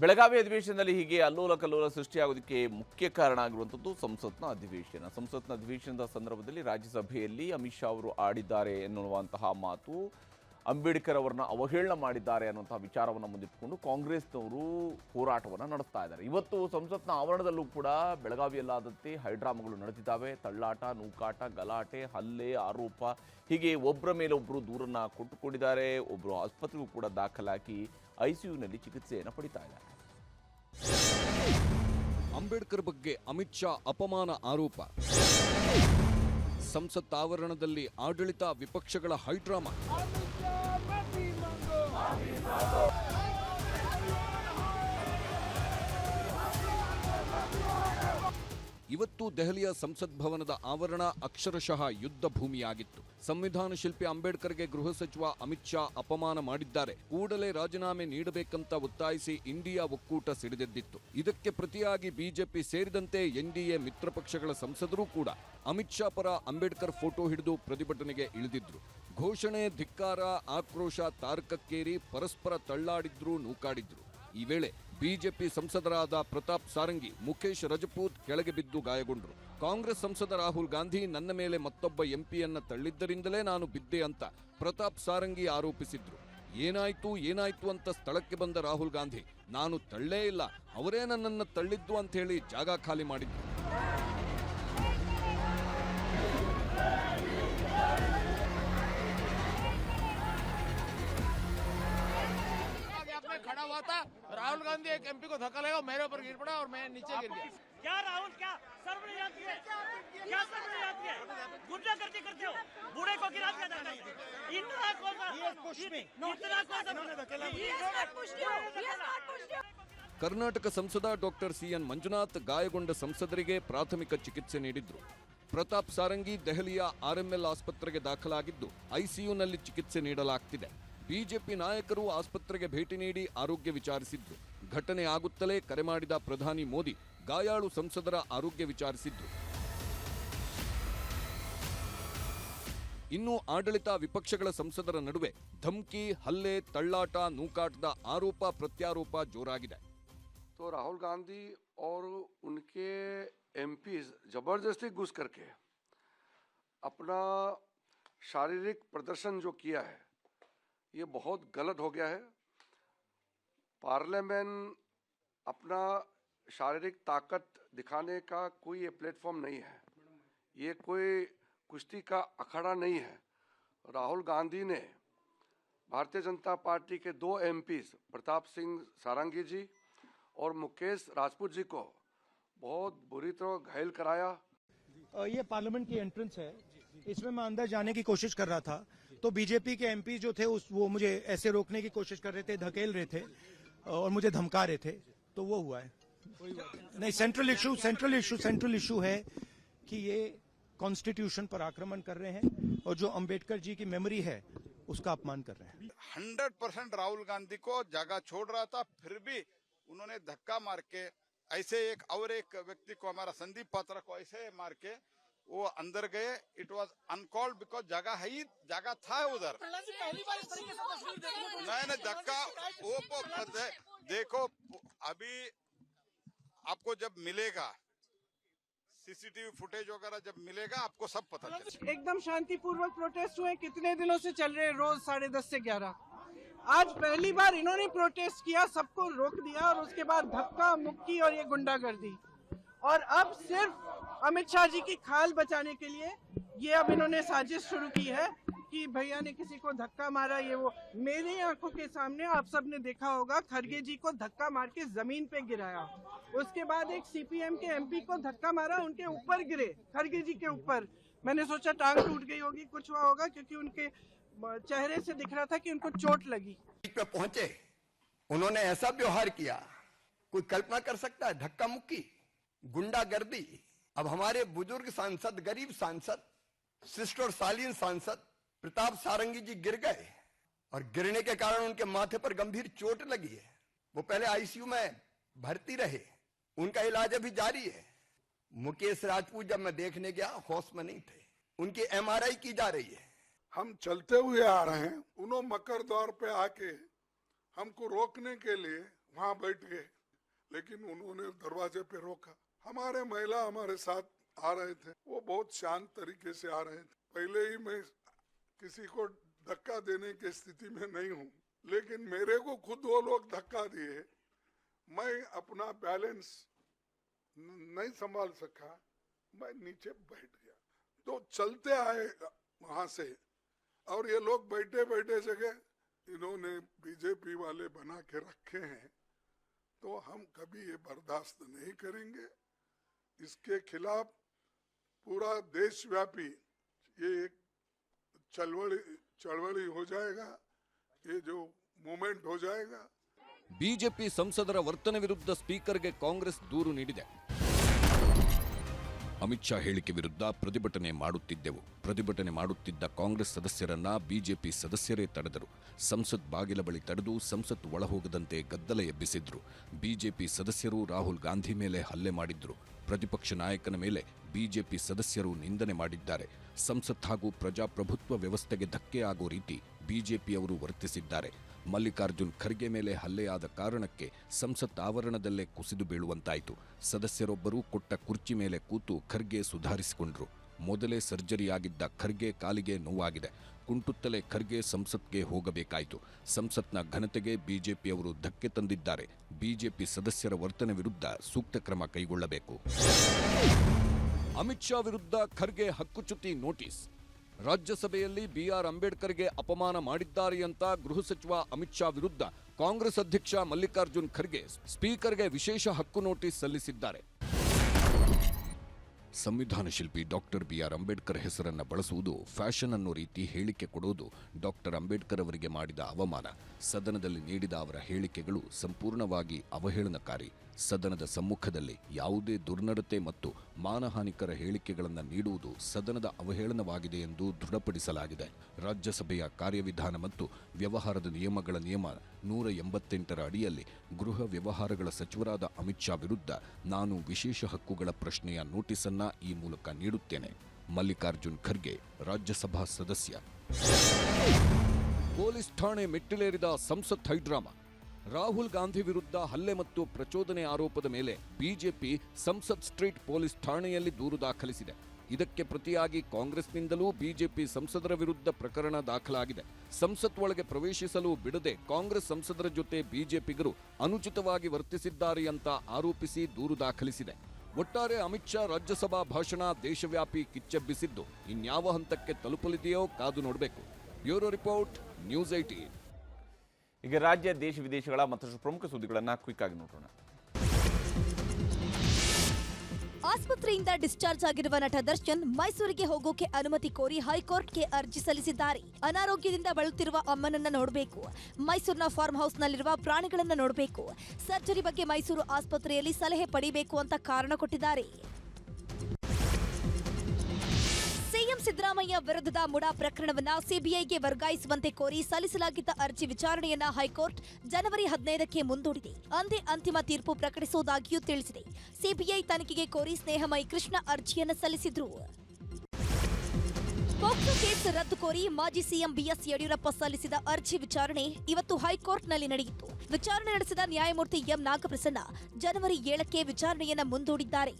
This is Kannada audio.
ಬೆಳಗಾವಿ ಅಧಿವೇಶನದಲ್ಲಿ ಹೀಗೆ ಅಲ್ಲೋಲ ಕಲ್ಲೋಲ ಸೃಷ್ಟಿಯಾಗೋದಕ್ಕೆ ಮುಖ್ಯ ಕಾರಣ ಆಗಿರುವಂಥದ್ದು ಸಂಸತ್ನ ಅಧಿವೇಶನ. ಸಂಸತ್ನ ಅಧಿವೇಶನದ ಸಂದರ್ಭದಲ್ಲಿ ರಾಜ್ಯಸಭೆಯಲ್ಲಿ ಅಮಿತ್ ಶಾ ಅವರು ಆಡಿದ್ದಾರೆ ಎನ್ನುವಂತಹ ಮಾತು ಅಂಬೇಡ್ಕರ್ ಅವರನ್ನ ಅವಹೇಳನ ಮಾಡಿದ್ದಾರೆ ಅನ್ನುವಂತಹ ವಿಚಾರವನ್ನು ಮುಂದಿಟ್ಟುಕೊಂಡು ಕಾಂಗ್ರೆಸ್ನವರು ಹೋರಾಟವನ್ನು ನಡೆಸ್ತಾ ಇದ್ದಾರೆ. ಇವತ್ತು ಸಂಸತ್ನ ಆವರಣದಲ್ಲೂ ಕೂಡ ಬೆಳಗಾವಿಯಲ್ಲಾದಂತೆ ಹೈಡ್ರಾಮಗಳು ನಡೆದಿದ್ದಾವೆ. ತಳ್ಳಾಟ, ನೂಕಾಟ, ಗಲಾಟೆ, ಹಲ್ಲೆ, ಆರೋಪ ಹೀಗೆ ಒಬ್ಬರ ಮೇಲೆ ಒಬ್ಬರು ದೂರನ್ನು ಕೊಟ್ಟುಕೊಂಡಿದ್ದಾರೆ. ಒಬ್ಬರು ಆಸ್ಪತ್ರೆಗೂ ಕೂಡ ದಾಖಲಾಗಿ ಐಸಿಯುನಲ್ಲಿ ಚಿಕಿತ್ಸೆಯನ್ನು ಪಡಿತಾ ಇದ್ದಾರೆ. ಅಂಬೇಡ್ಕರ್ ಬಗ್ಗೆ ಅಮಿತ್ ಶಾ ಅಪಮಾನ ಆರೋಪ. ಸಂಸತ್ ಆವರಣದಲ್ಲಿ ಆಡಳಿತ ವಿಪಕ್ಷಗಳ ಹೈಡ್ರಾಮಾ. ಇವತ್ತು ದೆಹಲಿಯ ಸಂಸತ್ ಭವನದ ಆವರಣ ಅಕ್ಷರಶಃ ಯುದ್ಧ ಭೂಮಿಯಾಗಿತ್ತು. ಸಂವಿಧಾನ ಶಿಲ್ಪಿ ಅಂಬೇಡ್ಕರ್ಗೆ ಗೃಹ ಸಚಿವ ಅಮಿತ್ ಶಾ ಅಪಮಾನ ಮಾಡಿದ್ದಾರೆ. ಕೂಡಲೇ ರಾಜೀನಾಮೆ ನೀಡಬೇಕಂತ ಒತ್ತಾಯಿಸಿ ಇಂಡಿಯಾ ಒಕ್ಕೂಟ ಸಿಡಿದೆದ್ದಿತ್ತು. ಇದಕ್ಕೆ ಪ್ರತಿಯಾಗಿ ಬಿಜೆಪಿ ಸೇರಿದಂತೆ ಎನ್ಡಿಎ ಮಿತ್ರ ಪಕ್ಷಗಳ ಸಂಸದರೂ ಕೂಡ ಅಮಿತ್ ಶಾ ಪರ ಅಂಬೇಡ್ಕರ್ ಫೋಟೋ ಹಿಡಿದು ಪ್ರತಿಭಟನೆಗೆ ಇಳಿದಿದ್ರು. ಘೋಷಣೆ, ಧಿಕ್ಕಾರ, ಆಕ್ರೋಶ ತಾರಕಕ್ಕೇರಿ ಪರಸ್ಪರ ತಳ್ಳಾಡಿದ್ರು, ನೂಕಾಡಿದ್ರು. ಈ ವೇಳೆ ಬಿಜೆಪಿ ಸಂಸದರಾದ ಪ್ರತಾಪ್ ಸಾರಂಗಿ, ಮುಖೇಶ್ ರಜಪೂತ್ ಕೆಳಗೆ ಬಿದ್ದು ಗಾಯಗೊಂಡರು. ಕಾಂಗ್ರೆಸ್ ಸಂಸದ ರಾಹುಲ್ ಗಾಂಧಿ ನನ್ನ ಮೇಲೆ ಮತ್ತೊಬ್ಬ ಎಂಪಿಯನ್ನ ತಳ್ಳಿದ್ದರಿಂದಲೇ ನಾನು ಬಿದ್ದೆ ಅಂತ ಪ್ರತಾಪ್ ಸಾರಂಗಿ ಆರೋಪಿಸಿದ್ರು. ಏನಾಯ್ತು ಏನಾಯ್ತು ಅಂತ ಸ್ಥಳಕ್ಕೆ ಬಂದ ರಾಹುಲ್ ಗಾಂಧಿ, ನಾನು ತಳ್ಳೇ ಇಲ್ಲ, ಅವರೇ ನನ್ನನ್ನು ತಳ್ಳಿದ್ದು ಅಂತ ಹೇಳಿ ಜಾಗ ಖಾಲಿ ಮಾಡಿದ್ರು. गांधी एक एमपी को धक्का लगा मेरे ऊपर गिर पड़ा और मैं नीचे गिर गया क्या राहुल क्या सर्व याद किए क्या सर्व याद किए गुंडागर्दी करते हो बूढ़े को गिरा दिया जाता है इतना कौन इतना कौन He has not pushed you. He has not pushed you. Karnataka ಸಂಸದ ಡಾಕ್ಟರ್ ಸಿಎನ್ ಮಂಜುನಾಥ್ ಗಾಯಗೊಂಡ ಸಂಸದರಿಗೆ ಪ್ರಾಥಮಿಕ ಚಿಕಿತ್ಸೆ ನೀಡಿದ್ರು ಪ್ರತಾಪ್ ಸಾರಂಗಿ ದೆಹಲಿಯ ಆರ್ಎಂಎಲ್ ಆಸ್ಪತ್ರೆಗೆ ದಾಖಲಾಗಿದ್ದು ಐಸಿಯುನಲ್ಲಿ ಚಿಕಿತ್ಸೆ ನೀಡಲಾಗ್ತಿದೆ ಬಿಜೆಪಿ ನಾಯಕರು ಆಸ್ಪತ್ರೆಗೆ ಭೇಟಿ ನೀಡಿ ಆರೋಗ್ಯ ವಿಚಾರಿಸಿದ್ರು ಘಟನೆ ಆಗುತ್ತಲೇ ಕರೆ ಮಾಡಿದ ಪ್ರಧಾನಿ ಮೋದಿ ಗಾಯಾಳು ಸಂಸದರ ಆರೋಗ್ಯ ವಿಚಾರಿಸಿದ್ರು ಇನ್ನು ಆಡಳಿತ ವಿಪಕ್ಷಗಳ ಸಂಸದರ ನಡುವೆ ಧಮ್ಕಿ ಹಲ್ಲೆ ತಳ್ಳಾಟ ನೂಕಾಟದ ಆರೋಪ ಪ್ರತ್ಯಾರೋಪ ಜೋರಾಗಿದೆ तो राहुल गांधी और उनके एमपीज जबरदस्ती घुस करके अपना शारीरिक प्रदर्शन जो किया है ये बहुत गलत हो गया है पार्लियामेंट अपना शारीरिक ताकत दिखाने का कोई ये प्लेटफॉर्म नहीं है। ये कोई कुश्ती का अखाड़ा नहीं है। राहुल गांधी ने भारतीय जनता पार्टी के दो एमपीज, प्रताप सिंह सारंगी जी और मुकेश राजपूत जी को बहुत बुरी तरह घायल कराया। ये पार्लियामेंट की एंट्रेंस है। इसमें मैं अंदर जाने की कोशिश कर रहा था। तो बीजेपी के एमपी जो थे, उस वो मुझे ऐसे रोकने की कोशिश कर रहे थे, धकेल रहे थे। और मुझे धमका रहे थे तो वो हुआ है। नहीं central issue central issue central issue है कि ये कॉन्स्टिट्यूशन पर आक्रमण कर रहे हैं और जो अंबेडकर जी की मेमोरी है, उसका अपमान कर रहे हैं। हंड्रेड परसेंट राहुल गांधी को जगह छोड़ रहा था, फिर भी उन्होंने धक्का मार के, ऐसे एक, और एक व्यक्ति को, हमारा संदीप पात्रा को ऐसे मार के वो अंदर गए इट वाज अनकॉल्ड बिकॉज़ जगह है ही जगह था उधर। नहीं नहीं धक्का वो वो- देखो अभी आपको जब मिलेगा सीसीटीवी फुटेज वगैरह जब मिलेगा आपको सब पता चलेगा एकदम शांतिपूर्वक प्रोटेस्ट हुए। कितने दिनों से चल रहे हैं रोज साढ़े दस से ग्यारह? आज पहली बार इन्होंने प्रोटेस्ट किया सबको रोक दिया और उसके बाद धक्का मुक्की और ये गुंडागर्दी। और अब सिर्फ़ अमित शाह जी की खाल बचाने के लिए ये अब इन्होंने साजिश शुरू की है कि भैया ने किसी को धक्का मारा, ये वो मेरी आँखों के सामने आप सबने देखा होगा, खरगे जी को धक्का मार के ज़मीन पे गिराया। उसके बाद एक सीपीएम के एमपी को धक्का मारा, उनके ऊपर गिरे, खरगे जी के ऊपर। मैंने सोचा टांग टूट गई होगी, कुछ हुआ होगा, क्योंकि उनके चेहरे से दिख रहा था कि उनको चोट लगी। पे पहुँचे, उन्होंने ऐसा व्यवहार किया, कोई कल्पना कर सकता है, धक्का मुक्की, गुंडागर्दी अब हमारे बुज़ुर्ग सांसद, गरीब सांसद, शिष्ट और शालीन सांसद प्रताप सारंगी जी गिर गए और गिरने के कारण उनके माथे पर गंभीर चोट लगी है। वो पहले आईसीयू में भर्ती रहे, उनका इलाज अभी जारी है। मुकेश राजपूत जब मैं देखने गया, होश में नहीं थे। उनकी एमआरआई की जा रही है। हम चलते हुए आ रहे हैं उन्होंने मकर द्वार पे आके हमको रोकने के लिए वहाँ बैठ गए, लेकिन उन्होंने दरवाजे पे रोका। हमारे महिला हमारे साथ आ रहे थे। वो बहुत शांत तरीके से आ रहे थे। पहले ही मैं किसी को धक्का देने की स्थिति में नहीं हूँ। लेकिन मेरे को खुद वो लोग धक्का दिए। मैं अपना बैलेंस नहीं संभाल सका। मैं नीचे बैठ गया। तो चलते आए वहाँ से। और ये लोग बैठे बैठे जगह इन्होंने बीजेपी वाले बना के रखे हैं। तो हम कभी ये बर्दाश्त नहीं करेंगे। इसके खिलाफ पूरा देश व्यापी ये एक चलवड़ी चलवड़ी हो जाएगा, ये जो मूवमेंट हो जाएगा। बीजेपी संसद वर्तने विरुद्ध स्पीकर के कांग्रेस दूर ಅಮಿತ್ ಶಾ ಹೇಳಿಕೆ ವಿರುದ್ಧ ಪ್ರತಿಭಟನೆ ಮಾಡುತ್ತಿದ್ದೆವು. ಪ್ರತಿಭಟನೆ ಮಾಡುತ್ತಿದ್ದ ಕಾಂಗ್ರೆಸ್ ಸದಸ್ಯರನ್ನ ಬಿಜೆಪಿ ಸದಸ್ಯರೇ ತಡೆದರು. ಸಂಸತ್ ಬಾಗಿಲ ಬಳಿ ತಡೆದು ಸಂಸತ್ ಒಳಹೋಗದಂತೆ ಗದ್ದಲ ಎಬ್ಬಿಸಿದ್ರು. ಬಿಜೆಪಿ ಸದಸ್ಯರು ರಾಹುಲ್ ಗಾಂಧಿ ಮೇಲೆ ಹಲ್ಲೆ ಮಾಡಿದ್ರು. ಪ್ರತಿಪಕ್ಷ ನಾಯಕನ ಮೇಲೆ ಬಿಜೆಪಿ ಸದಸ್ಯರು ನಿಂದನೆ ಮಾಡಿದ್ದಾರೆ. ಸಂಸತ್ ಹಾಗೂ ಪ್ರಜಾಪ್ರಭುತ್ವ ವ್ಯವಸ್ಥೆಗೆ ಧಕ್ಕೆ ಆಗೋ ರೀತಿ ಬಿಜೆಪಿಯವರು ವರ್ತಿಸಿದ್ದಾರೆ. ಮಲ್ಲಿಕಾರ್ಜುನ್ ಖರ್ಗೆ ಮೇಲೆ ಹಲ್ಲೆಯಾದ ಕಾರಣಕ್ಕೆ ಸಂಸತ್ ಆವರಣದಲ್ಲೇ ಕುಸಿದು ಬೀಳುವಂತಾಯಿತು. ಸದಸ್ಯರೊಬ್ಬರು ಕೊಟ್ಟ ಕುರ್ಚಿ ಮೇಲೆ ಕೂತು ಖರ್ಗೆ ಸುಧಾರಿಸಿಕೊಂಡ್ರು. ಮೊದಲೇ ಸರ್ಜರಿಯಾಗಿದ್ದ ಖರ್ಗೆ ಕಾಲಿಗೆ ನೋವಾಗಿದೆ. ಕುಂಟುತ್ತಲೇ ಖರ್ಗೆ ಸಂಸತ್ಗೆ ಹೋಗಬೇಕಾಯಿತು. ಸಂಸತ್ನ ಘನತೆಗೆ ಬಿಜೆಪಿಯವರು ಧಕ್ಕೆ ತಂದಿದ್ದಾರೆ. ಬಿಜೆಪಿ ಸದಸ್ಯರ ವರ್ತನೆ ವಿರುದ್ಧ ಸೂಕ್ತ ಕ್ರಮ ಕೈಗೊಳ್ಳಬೇಕು. ಅಮಿತ್ ಶಾ ವಿರುದ್ಧ ಖರ್ಗೆ ಹಕ್ಕುಚ್ಯುತಿ ನೋಟಿಸ್. ರಾಜ್ಯಸಭೆಯಲ್ಲಿ ಬಿಆರ್ ಅಂಬೇಡ್ಕರ್ಗೆ ಅಪಮಾನ ಮಾಡಿದ್ದಾರೆ ಅಂತ ಗೃಹ ಸಚಿವ ಅಮಿತ್ ಶಾ ವಿರುದ್ಧ ಕಾಂಗ್ರೆಸ್ ಅಧ್ಯಕ್ಷ ಮಲ್ಲಿಕಾರ್ಜುನ್ ಖರ್ಗೆ ಸ್ಪೀಕರ್ಗೆ ವಿಶೇಷ ಹಕ್ಕು ನೋಟಿಸ್ ಸಲ್ಲಿಸಿದ್ದಾರೆ. ಸಂವಿಧಾನ ಶಿಲ್ಪಿ ಡಾಕ್ಟರ್ ಬಿಆರ್ ಅಂಬೇಡ್ಕರ್ ಹೆಸರನ್ನು ಬಳಸುವುದು ಫ್ಯಾಷನ್ ಅನ್ನೋ ರೀತಿ ಹೇಳಿಕೆ ಕೊಡೋದು ಡಾಕ್ಟರ್ ಅಂಬೇಡ್ಕರ್ ಅವರಿಗೆ ಮಾಡಿದ ಅವಮಾನ. ಸದನದಲ್ಲಿ ನೀಡಿದ ಅವರ ಹೇಳಿಕೆಗಳು ಸಂಪೂರ್ಣವಾಗಿ ಅವಹೇಳನಕಾರಿ. ಸದನದ ಸಮ್ಮುಖದಲ್ಲಿ ಯಾವುದೇ ದುರ್ನಡತೆ ಮತ್ತು ಮಾನಹಾನಿಕರ ಹೇಳಿಕೆಗಳನ್ನು ನೀಡುವುದು ಸದನದ ಅವಹೇಳನವಾಗಿದೆ ಎಂದು ದೃಢಪಡಿಸಲಾಗಿದೆ. ರಾಜ್ಯಸಭೆಯ ಕಾರ್ಯವಿಧಾನ ಮತ್ತು ವ್ಯವಹಾರದ ನಿಯಮಗಳ ನಿಯಮ ನೂರ ಎಂಬತ್ತೆಂಟರ ಅಡಿಯಲ್ಲಿ ಗೃಹ ವ್ಯವಹಾರಗಳ ಸಚಿವರಾದ ಅಮಿತ್ ಶಾ ವಿರುದ್ಧ ನಾನು ವಿಶೇಷ ಹಕ್ಕುಗಳ ಪ್ರಶ್ನೆಯ ನೋಟಿಸನ್ನ ಈ ಮೂಲಕ ನೀಡುತ್ತೇನೆ. ಮಲ್ಲಿಕಾರ್ಜುನ್ ಖರ್ಗೆ, ರಾಜ್ಯಸಭಾ ಸದಸ್ಯ. ಪೊಲೀಸ್ ಠಾಣೆ ಮೆಟ್ಟಿಲೇರಿದ ಸಂಸತ್ ಹೈಡ್ರಾಮಾ ರಾಹುಲ್ ಗಾಂಧಿ ವಿರುದ್ಧ ಹಲ್ಲೆ ಮತ್ತು ಪ್ರಚೋದನೆ ಆರೋಪದ ಮೇಲೆ ಬಿಜೆಪಿ ಸಂಸತ್ ಸ್ಟ್ರೀಟ್ ಪೊಲೀಸ್ ಠಾಣೆಯಲ್ಲಿ ದೂರು ದಾಖಲಿಸಿದೆ. ಇದಕ್ಕೆ ಪ್ರತಿಯಾಗಿ ಕಾಂಗ್ರೆಸ್ನಿಂದಲೂ ಬಿಜೆಪಿ ಸಂಸದರ ವಿರುದ್ಧ ಪ್ರಕರಣ ದಾಖಲಾಗಿದೆ. ಸಂಸತ್ ಒಳಗೆ ಪ್ರವೇಶಿಸಲು ಬಿಡದೆ ಕಾಂಗ್ರೆಸ್ ಸಂಸದರ ಜೊತೆ ಬಿಜೆಪಿಗರು ಅನುಚಿತವಾಗಿ ವರ್ತಿಸಿದ್ದಾರೆ ಅಂತ ಆರೋಪಿಸಿ ದೂರು ದಾಖಲಿಸಿದೆ. ಒಟ್ಟಾರೆ ಅಮಿತ್ ಶಾ ರಾಜ್ಯಸಭಾ ಭಾಷಣ ದೇಶವ್ಯಾಪಿ ಕಿಚ್ಚೆಬ್ಬಿಸಿದ್ದು, ಇನ್ಯಾವ ಹಂತಕ್ಕೆ ತಲುಪಲಿದೆಯೋ ಕಾದು ನೋಡಬೇಕು. ಬ್ಯೂರೋ ರಿಪೋರ್ಟ್, ನ್ಯೂಸ್ ಐಟೀನ್ ಈಗ ರಾಜ್ಯ, ದೇಶ ವಿದೇಶಗಳ ಮತ್ತಷ್ಟು ಪ್ರಮುಖ ಸುದ್ದಿಗಳನ್ನು ಕ್ವಿಕ್ ಆಗಿ ನೋಡೋಣ. ಆಸ್ಪತ್ರೆಯಿಂದ ಡಿಸ್ಚಾರ್ಜ್ ಆಗಿರುವ ನಟ ದರ್ಶನ್ ಮೈಸೂರಿಗೆ ಹೋಗೋಕೆ ಅನುಮತಿ ಕೋರಿ ಹೈಕೋರ್ಟ್ಗೆ ಅರ್ಜಿ ಸಲ್ಲಿಸಿದ್ದಾರೆ. ಅನಾರೋಗ್ಯದಿಂದ ಬಳಲುತ್ತಿರುವ ಅಮ್ಮನನ್ನ ನೋಡಬೇಕು. ಮೈಸೂರಿನ ಫಾರ್ಮ್ ಹೌಸ್ನಲ್ಲಿರುವ ಪ್ರಾಣಿಗಳನ್ನ ನೋಡಬೇಕು. ಸರ್ಜರಿ ಬಗ್ಗೆ ಮೈಸೂರು ಆಸ್ಪತ್ರೆಯಲ್ಲಿ ಸಲಹೆ ಪಡೆಯಬೇಕು ಅಂತ ಕಾರಣ ಕೊಟ್ಟಿದ್ದಾರೆ. ಸಿಎಂ ಸಿದ್ದರಾಮಯ್ಯ ವಿರುದ್ಧದ ಮುಡಾ ಪ್ರಕರಣವನ್ನ ಸಿಬಿಐಗೆ ವರ್ಗಾಯಿಸುವಂತೆ ಕೋರಿ ಸಲ್ಲಿಸಲಾಗಿದ್ದ ಅರ್ಜಿ ವಿಚಾರಣೆಯನ್ನ ಹೈಕೋರ್ಟ್ ಜನವರಿ ಹದಿನೈದಕ್ಕೆ ಮುಂದೂಡಿದೆ. ಅಂದೇ ಅಂತಿಮ ತೀರ್ಪು ಪ್ರಕಟಿಸುವುದಾಗಿಯೂ ತಿಳಿಸಿದೆ. ಸಿಬಿಐ ತನಿಖೆಗೆ ಕೋರಿ ಸ್ನೇಹಮಯಿ ಕೃಷ್ಣ ಅರ್ಜಿಯನ್ನು ಸಲ್ಲಿಸಿದ್ರು. ಪೋಕ್ಸೋ ಕೇಸ್ ರದ್ದು ಕೋರಿ ಮಾಜಿ ಸಿಎಂ ಬಿಎಸ್ ಯಡಿಯೂರಪ್ಪ ಸಲ್ಲಿಸಿದ ಅರ್ಜಿ ವಿಚಾರಣೆ ಇವತ್ತು ಹೈಕೋರ್ಟ್ನಲ್ಲಿ ನಡೆಯಿತು. ವಿಚಾರಣೆ ನಡೆಸಿದ ನ್ಯಾಯಮೂರ್ತಿ ಎಂ ನಾಗಪ್ರಸನ್ನ ಜನವರಿ ಏಳಕ್ಕೆ ವಿಚಾರಣೆಯನ್ನು ಮುಂದೂಡಿದ್ದಾರೆ.